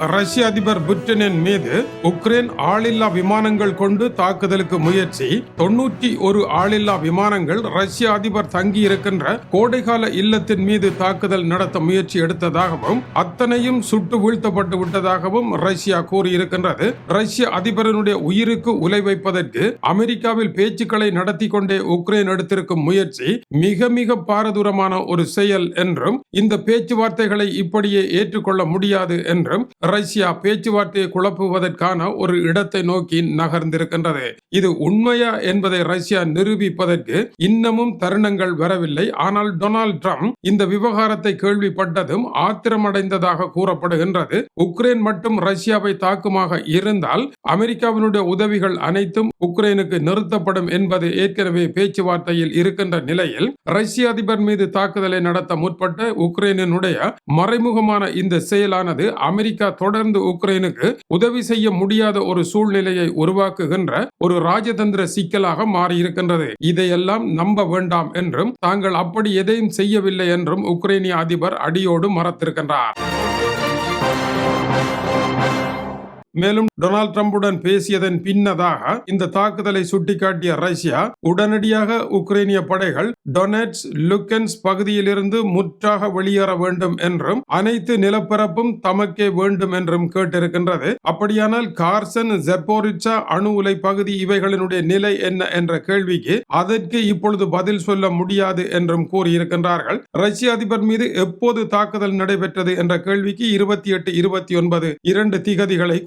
ரஷ்ய அதிபர் புட்டினின் மீது உக்ரைன் ஆளில்லா விமானங்கள் கொண்டு தாக்குதலுக்கு முயற்சி. தொண்ணூற்றி ஒரு ஆளில்லா விமானங்கள் ரஷ்ய அதிபர் தங்கி இருக்கின்ற கோடைகால இல்லத்தின் மீது தாக்குதல் நடத்த முயற்சி எடுத்ததாகவும் அத்தனையும் சுட்டு வீழ்த்தப்பட்டு விட்டதாகவும் ரஷ்யா கூறியிருக்கின்றது. ரஷ்ய அதிபரனுடைய உயிருக்கு உலை வைப்பதற்கு அமெரிக்காவில் பேச்சுக்களை நடத்தி கொண்டே உக்ரைன் எடுத்திருக்கும் முயற்சி மிக மிக பாரதூரமான ஒரு செயல் என்றும் இந்த பேச்சுவார்த்தைகளை இப்படியே ஏற்றுக்கொள்ள முடியாது என்றும் ரஷ்யா பேச்சுவார்த்தையை குழப்புவதற்கான ஒரு இடத்தை நோக்கி நகர்ந்திருக்கின்றது. இது உண்மையா என்பதை ரஷ்யா நிரூபிப்பதற்கு இன்னமும் தருணங்கள் வரவில்லை. ஆனால் டொனால்ட் ட்ரம்ப் இந்த விவகாரத்தை கேள்விப்பட்டதும் ஆத்திரமடைந்ததாக கூறப்படுகின்றது. உக்ரைன் மட்டும் ரஷ்யாவை தாக்குமாக இருந்தால் அமெரிக்காவினுடைய உதவிகள் அனைத்தும் உக்ரைனுக்கு நிறுத்தப்படும் என்பது ஏற்கனவே பேச்சுவார்த்தையில் இருக்கின்ற நிலையில் ரஷ்ய அதிபர் மீது தாக்குதலை நடத்த முற்பட்ட உக்ரைனினுடைய மறைமுகமான இந்த செயலானது அமெரிக்கா தொடர்ந்து உக்ரைனுக்கு உதவி செய்ய முடியாத ஒரு சூழ்நிலையை உருவாக்குகின்ற ஒரு ராஜதந்திர சிக்கலாக மாறியிருக்கின்றது. இதையெல்லாம் நம்ப வேண்டாம் என்றும் தாங்கள் அப்படி எதையும் செய்யவில்லை என்றும் உக்ரைனிய அதிபர் அடியோடு மறத்திருக்கின்றார். மேலும் டொனால்ட் ட்ரம்புடன் பேசியதன் பின்னதாக இந்த தாக்குதலை சுட்டிக்காட்டிய ரஷ்யா உடனடியாக உக்ரைனிய படைகள் டொனெட்ஸ் லுக்கன்ஸ் பகுதியிலிருந்து முற்றாக வெளியேற வேண்டும் என்றும் அனைத்து நிலப்பரப்பும் தமக்கே வேண்டும் என்றும் கேட்டிருக்கின்றது. அப்படியானால் கார்சன் ஜெப்போரிச்சா அணு உலை பகுதி இவைகளினுடைய நிலை என்ன என்ற கேள்விக்கு அதற்கு இப்பொழுது பதில் சொல்ல முடியாது என்றும் கூறியிருக்கின்றார்கள். ரஷ்ய அதிபர் மீது எப்போது தாக்குதல் நடைபெற்றது என்ற கேள்விக்கு இருபத்தி எட்டு இருபத்தி ஒன்பது இரண்டு திகதிகளை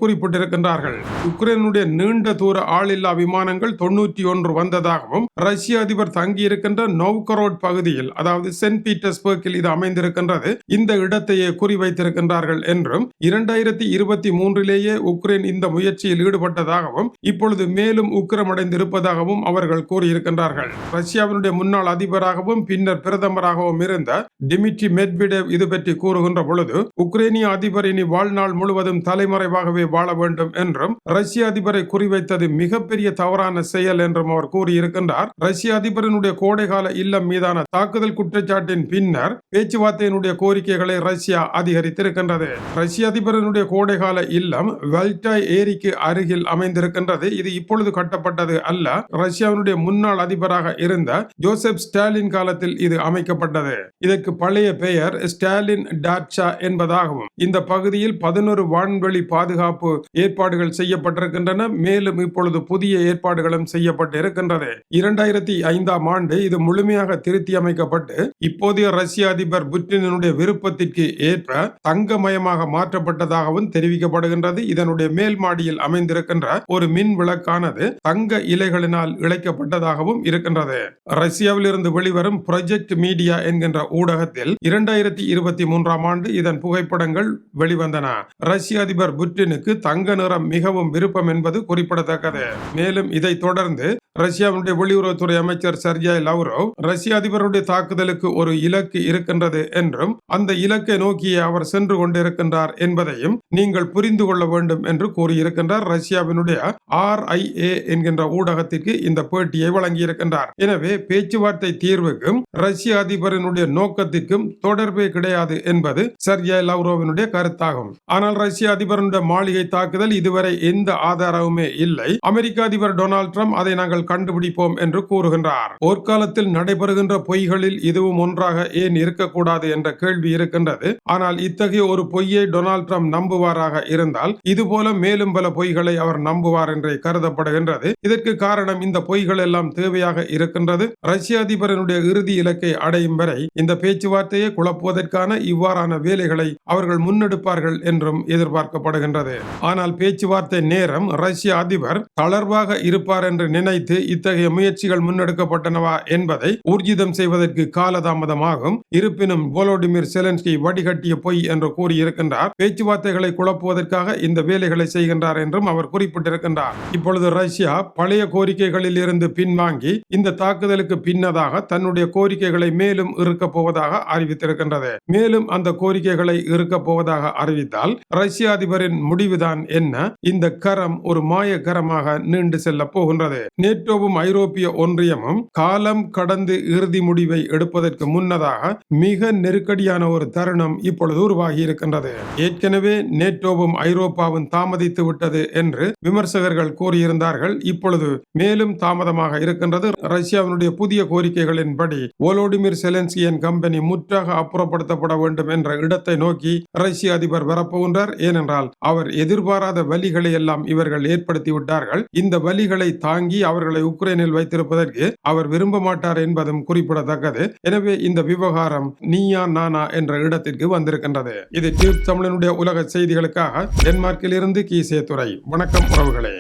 குறிப்பிட்டிருக்கின்றார்கள் உக்ரைனுடைய நீண்ட தூர ஆளில்லா விமானங்கள் தொண்ணூற்றி ஒன்று வந்ததாகவும் ரஷ்ய அதிபர் தங்கியிருக்கின்ற நோவ்கரோட் பகுதியில் அதாவது சென்ட் பீட்டர்ஸ்பர்க்கில் இது அமைந்திருக்கின்றது இந்த இடத்தையே குறிவைத்திருக்கின்றார்கள் என்றும் இரண்டாயிரத்தி இருபத்தி மூன்றிலேயே உக்ரைன் இந்த முயற்சியில் ஈடுபட்டதாகவும் இப்பொழுது மேலும் உக்கிரமடைந்திருப்பதாகவும் அவர்கள் கூறியிருக்கின்றார்கள். ரஷ்யாவினுடைய முன்னாள் அதிபராகவும் பின்னர் பிரதமராகவும் இருந்த டிமிட்ரி மெட்விடேவ் இது பற்றி கூறுகின்ற பொழுது உக்ரைனிய அதிபர் இனி வாழ்நாள் முழுவதும் தலைமறைவாகவே வாழ வேண்டும் வேண்டும் என்றும் ரஷ்ய அதிபரை குறிவைத்தது மிகப்பெரிய தவறான செயல் என்றும் அவர் கூறியிருக்கின்றார். ரஷ்ய அதிபரினுடைய கோடைகால இல்லம் மீதான தாக்குதல் குற்றச்சாட்டின் பின்னர் பேச்சுவார்த்தையினுடைய கோரிக்கைகளை ரஷ்யா அதிகரித்திருக்கின்றது. ரஷ்ய அதிபரினுடைய கோடைகால இல்லம் வெல்டாய் ஏரிக்கு அருகில் அமைந்திருக்கின்றது. இது இப்பொழுது கட்டப்பட்டது அல்ல. ரஷ்யாவினுடைய முன்னாள் அதிபராக இருந்த ஜோசப் ஸ்டாலின் காலத்தில் இது அமைக்கப்பட்டது. இதற்கு பழைய பெயர் ஸ்டாலின் டாட்சா என்பதாகவும் இந்த பகுதியில் பதினொரு வான்வெளி பாதுகாப்பு ஏற்ப ஏற்பாடுகள் செய்யப்பட்டிருக்கின்றன. மேலும் இப்பொழுது புதிய ஏற்பாடுகளும் செய்யப்பட்டு இருக்கின்றது இரண்டாயிரத்தி ஐந்தாம் ஆண்டு இது முழுமையாக திருத்தி அமைக்கப்பட்டு இப்போதைய ரஷ்ய அதிபர் புட்டினுடைய விருப்பத்திற்கு ஏற்ப தங்கமயமாக மாற்றப்பட்டதாகவும் தெரிவிக்கப்படுகின்றது. இதனுடைய மேல் மாடியில் அமைந்திருக்கின்ற ஒரு மின் விளக்கானது தங்க இலைகளினால் இழைக்கப்பட்டதாகவும் இருக்கின்றது. ரஷ்யாவில் இருந்து வெளிவரும் ப்ரொஜெக்ட் மீடியா என்கின்ற ஊடகத்தில் இரண்டாயிரத்தி இருபத்தி மூன்றாம் ஆண்டு இதன் புகைப்படங்கள் வெளிவந்தன. ரஷ்ய அதிபர் புட்டினுக்கு தங்க நிறம் மிகவும் விருப்பம் என்பது குறிப்பிடத்தக்கது. மேலும் இதை தொடர்ந்து ரஷ்யாவுடைய வெளியுறவுத்துறை அமைச்சர் சர்ஜாய் லவ்ரோவ் ரஷ்ய அதிபருடைய தாக்குதலுக்கு ஒரு இலக்கு இருக்கின்றது என்றும் அந்த இலக்கை நோக்கியே அவர் சென்று கொண்டிருக்கின்றார் என்பதையும் நீங்கள் புரிந்து கொள்ள வேண்டும் என்று கூறியிருக்கின்றார் ரஷ்யாவினுடைய ஆர் என்கின்ற ஊடகத்திற்கு இந்த பேட்டியை வழங்கியிருக்கின்றார். எனவே பேச்சுவார்த்தை தீர்வுக்கும் ரஷ்ய அதிபரினுடைய நோக்கத்திற்கும் தொடர்பே கிடையாது என்பது சர்ஜாய் லவ்ரோவினுடைய கருத்தாகும். ஆனால் ரஷ்ய அதிபருடைய மாளிகை தாக்குதல் இதுவரை எந்த ஆதாரமுமே இல்லை. அமெரிக்க அதிபர் டொனால்ட் ட்ரம்ப் அதை நாங்கள் கண்டுபிடிப்போம் என்று கூறுகின்றார். போர்க்காலத்தில் நடைபெறுகின்ற பொய்களில் இதுவும் ஒன்றாக ஏன் இருக்கக்கூடாது என்ற கேள்வி இருக்கின்றது. ஆனால் இத்தகைய ஒரு பொய்யை டொனால்ட் ட்ரம்ப் நம்புவாராக இருந்தால் இதுபோல மேலும் பல பொய்களை அவர் நம்புவார் என்றே கருதப்படுகின்றது. இதற்கு காரணம் இந்த பொய்கள் எல்லாம் தேவையாக இருக்கின்றது. ரஷ்ய அதிபரனுடைய இறுதி இலக்கை அடையும் வரை இந்த பேச்சுவார்த்தையை குழப்புவதற்கான இவ்வாறான வேலைகளை அவர்கள் முன்னெடுப்பார்கள் என்றும் எதிர்பார்க்கப்படுகின்றது. ஆனால் பேச்சுவார்த்தை நேரம் ரஷ்ய அதிபர் தளர்வாக இருப்பார் என்று நினைத்து இத்தகைய முயற்சிகள் முன்னெடுக்கப்பட்டனவா என்பதை ஊர்ஜிதம் செய்வதற்கு காலதாமதமாகும். இருப்பினும் போலோடிமிர் செலன்ஸ்கி வடிகட்டிய பொய் என்று கூறியிருக்கின்றார். பேச்சுவார்த்தைகளை குழப்புவதற்காக இந்த வேலைகளை செய்கின்றார் என்றும் அவர் குறிப்பிட்டிருக்கின்றார். இப்பொழுது ரஷ்யா பழைய கோரிக்கைகளில் இருந்து பின்வாங்கி இந்த தாக்குதலுக்கு பின்னதாக தன்னுடைய கோரிக்கைகளை மேலும் இருக்கப் போவதாக அறிவித்திருக்கின்றது. மேலும் அந்த கோரிக்கைகளை இருக்கப் போவதாக அறிவித்தால் ரஷ்ய அதிபரின் முடிவுதான் என்ன? இந்த கரம் ஒரு மாய கரமாக நீண்டு செல்ல போகின்றது. நேட்டோவும் ஐரோப்பிய ஒன்றியமும் காலம் கடந்து இறுதி முடிவை எடுப்பதற்கு முன்னதாக மிக நெருக்கடியான ஒரு தருணம் இப்பொழுது உருவாகி இருக்கின்றது ஏற்கனவே நேட்டோவும் ஐரோப்பாவும் தாமதித்து விட்டது என்று விமர்சகர்கள் கூறியிருந்தார்கள். இப்பொழுது மேலும் தாமதமாக இருக்கின்றது. ரஷ்யாவினுடைய புதிய கோரிக்கைகளின்படி ஒலோடிமிர் செலன்ஸ்கியன் கம்பெனி முற்றாக அப்புறப்படுத்தப்பட வேண்டும் என்ற இடத்தை நோக்கி ரஷ்ய அதிபர் வரப்போகின்றார். ஏனென்றால் அவர் எதிர்பாராத வலிகளை எல்லாம் இவர்கள் ஏற்படுத்தி விட்டார்கள். இந்த வலிகளை தாங்கி அவர்களை உக்ரைனில் வைத்திருப்பதற்கு அவர் விரும்ப மாட்டார் என்பதும் குறிப்பிடத்தக்கது. எனவே இந்த விவகாரம் நீயா நானா என்ற இடத்திற்கு வந்திருக்கின்றது. இது டியூப் தமிழனுடைய உலக செய்திகளுக்காக டென்மார்க்கில் இருந்து கீசே துறை வணக்கம் உறவுகளே.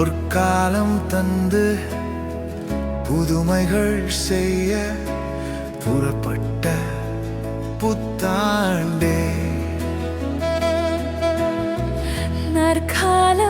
பொற்காலம் தந்து புதுமைகள் செய்ய புறப்பட்ட புத்தாண்டே. நற்காலம்